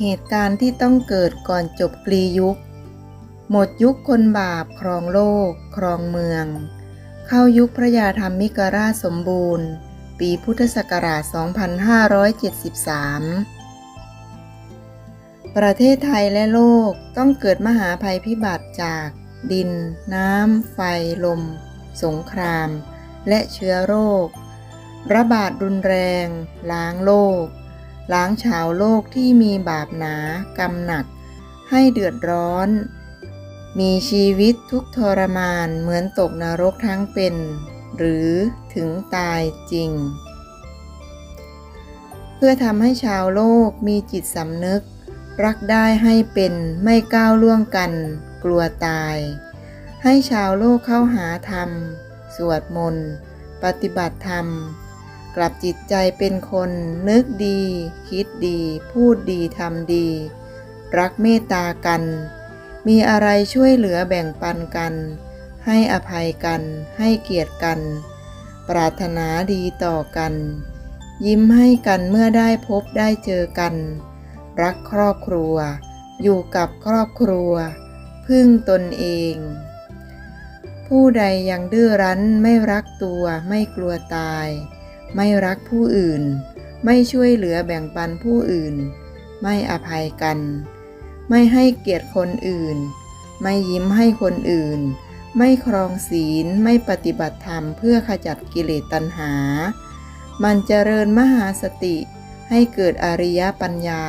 เหตุการณ์ที่ต้องเกิดก่อนจบกลียุค หมดยุคคนบาปครองโลก ครองเมือง เข้ายุคพระยาธรรมิกราชสมบูรณ์ ปีพุทธศักราช 2573 ประเทศไทยและโลกต้องเกิดมหาภัยพิบัติจาก ดิน น้ำ ไฟ ลม สงคราม และเชื้อโรค ระบาดรุนแรง ล้างโลก ล้างชาวโลกที่มีบาปหนากรรมหนัก ให้เดือดร้อน มีชีวิตทุกทรมานเหมือนตกนรกทั้งเป็น หรือถึงตายจริง เพื่อทำให้ชาวโลกมีจิตสำนึก รักได้ให้เป็นไม่ก้าวล่วงกัน กลัวตาย ให้ชาวโลกเข้าหาธรรม สวดมนต์ ปฏิบัติธรรม กลับจิตใจเป็นคนนึกดี คิดดี พูดดีทำดี รักเมตตากัน มีอะไรช่วยเหลือแบ่งปันกัน ให้อภัยกัน ให้เกียรติกัน ปรารถนาดีต่อกัน ยิ้มให้กันเมื่อได้พบได้เจอกัน รักครอบครัว อยู่กับครอบครัว พึ่งตนเอง ผู้ใดยังดื้อรั้นไม่รักตัวไม่กลัวตาย ไม่รักผู้อื่น ไม่ช่วยเหลือแบ่งปันผู้อื่น ไม่อภัยกัน ไม่ให้เกียรติคนอื่น ไม่ยิ้มให้คนอื่น ไม่ครองศีล ไม่ปฏิบัติธรรมเพื่อขจัดกิเลสตัณหา มันเจริญมหาสติให้เกิดอริยปัญญา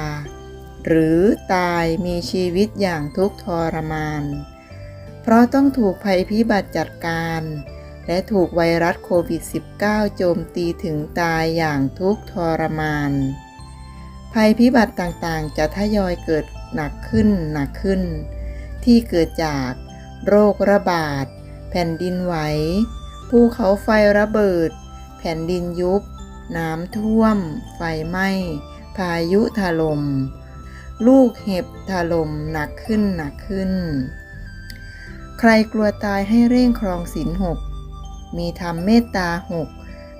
หรือตายมีชีวิตอย่างทุกข์ทรมาน เพราะต้องถูกภัยพิบัติจัดการ และถูกไวรัสโควิด -19 โจมตีถึงตายอย่างทุกข์ทรมาน ภัยพิบัติต่างๆ จะทยอยเกิดหนักขึ้นหนักขึ้น ที่เกิดจากโรคระบาด แผ่นดินไหว ภูเขาไฟระเบิด แผ่นดินยุบ น้ำท่วม ไฟไหม้ พายุถล่ม ลูกเห็บถล่มหนักขึ้นหนักขึ้น ใครกลัวตายให้เร่งครองศีลหก มีธรรมเมตตาหก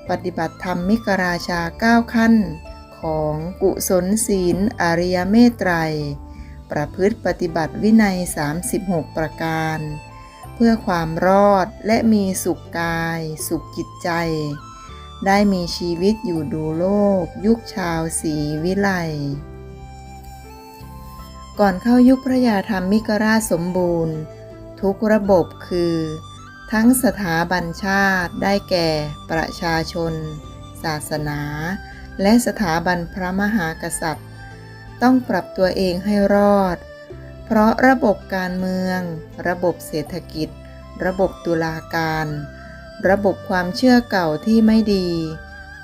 ปฏิบัติธรรมมิกราชาเก้าขั้น ของกุศลศีล อริยเมตไตร ประพฤติปฏิบัติวินัย 36 ประการ เพื่อความรอดและมีสุขกาย สุขจิตใจ ได้มีชีวิตอยู่ดูโลก ยุคชาวสีวิไลก่อนเข้ายุคพระยาธรรมมิกราชสมบูรณ์ ทุกระบบคือ ทั้งสถาบันชาติได้แก่ประชาชน ศาสนา และสถาบันพระมหากษัตริย์ ต้องปรับตัวเองให้รอด เพราะระบบการเมือง ระบบเศรษฐกิจ ระบบตุลาการ ระบบความเชื่อเก่าที่ไม่ดี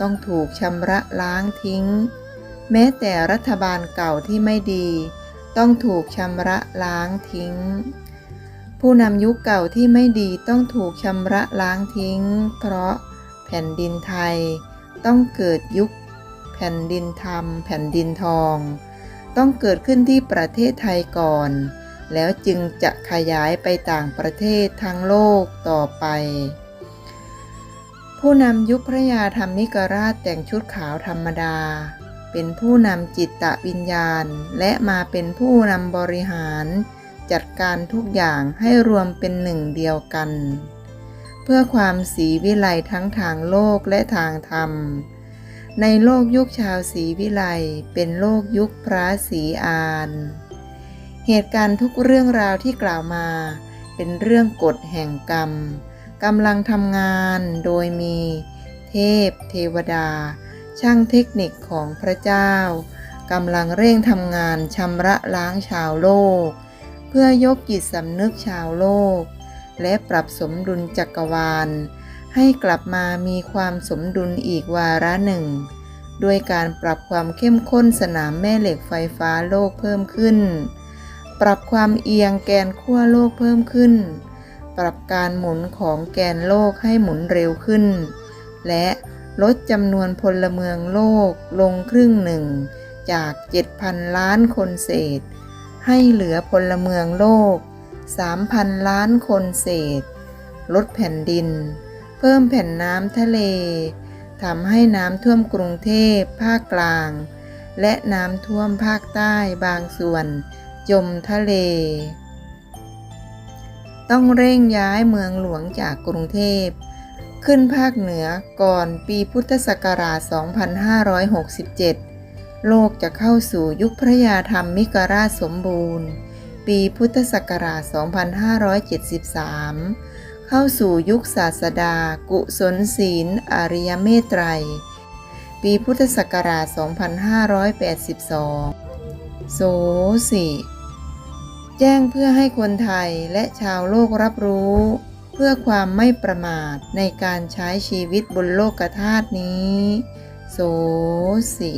ต้องถูกชำระล้างทิ้ง แม้แต่รัฐบาลเก่าที่ไม่ดี ต้องถูกชำระล้างทิ้ง ผู้นำยุคเก่าที่ไม่ดีต้องถูกชำระล้างทิ้ง เพราะแผ่นดินไทย ต้องเกิดยุค แผ่นดินธรรม แผ่นดินทอง ต้องเกิดขึ้นที่ประเทศไทยก่อน แล้วจึงจะขยายไปต่างประเทศทั้งโลกต่อไป ผู้นำยุคพระยาธรรมิกราชแต่งชุดขาวธรรมดา เป็นผู้นำจิตตะวิญญาณ และมาเป็นผู้นำบริหาร จัดการทุกอย่างให้รวมเป็นหนึ่งเดียวกัน เพื่อความสีวิไลทั้งทางโลกและทางธรรม ในโลกยุคชาวสีวิไลเป็นโลกยุคพระศรีอาน เหตุการณ์ทุกเรื่องราวที่กล่าวมา เป็นเรื่องกฎแห่งกรรมกำลังทำงานโดยมี เทพ เทวดา ช่างเทคนิคของพระเจ้ากำลังเร่งทำงานชำระล้างชาวโลก เพื่อยกจิตสำนึกชาวโลก และปรับสมดุลจักรวาล ให้กลับมามีความสมดุลอีกวาระหนึ่ง ด้วยการปรับความเข้มข้นสนามแม่เหล็กไฟฟ้าโลกเพิ่มขึ้น ปรับความเอียงแกนขั้วโลกเพิ่มขึ้น ปรับการหมุนของแกนโลกให้หมุนเร็วขึ้น และลดจำนวนพลเมืองโลกลงครึ่งหนึ่ง จาก 7,000 ล้านคนเศษ ให้เหลือพลเมืองโลก 3,000 ล้านคนเศษ ลดแผ่นดิน เพิ่มแผ่นน้ำทะเลทำให้น้ำท่วมกรุงเทพภาคกลาง และน้ำท่วมภาคใต้บางส่วน จมทะเล ต้องเร่งย้ายเมืองหลวงจากกรุงเทพ ขึ้นภาคเหนือก่อนปีพุทธศักราช 2567 โลกจะเข้าสู่ยุคพระยาธรรมมิกราชสมบูรณ์ ปีพุทธศักราช 2573 เข้าสู่ยุคศาสดา กุศลศีล อริยเมตไตร ปีพุทธศักราช 2582 โสสิแจ้งเพื่อให้คนไทยและชาวโลกรับรู้ เพื่อความไม่ประมาทในการใช้ชีวิตบนโลกธาตุนี้ โสสิ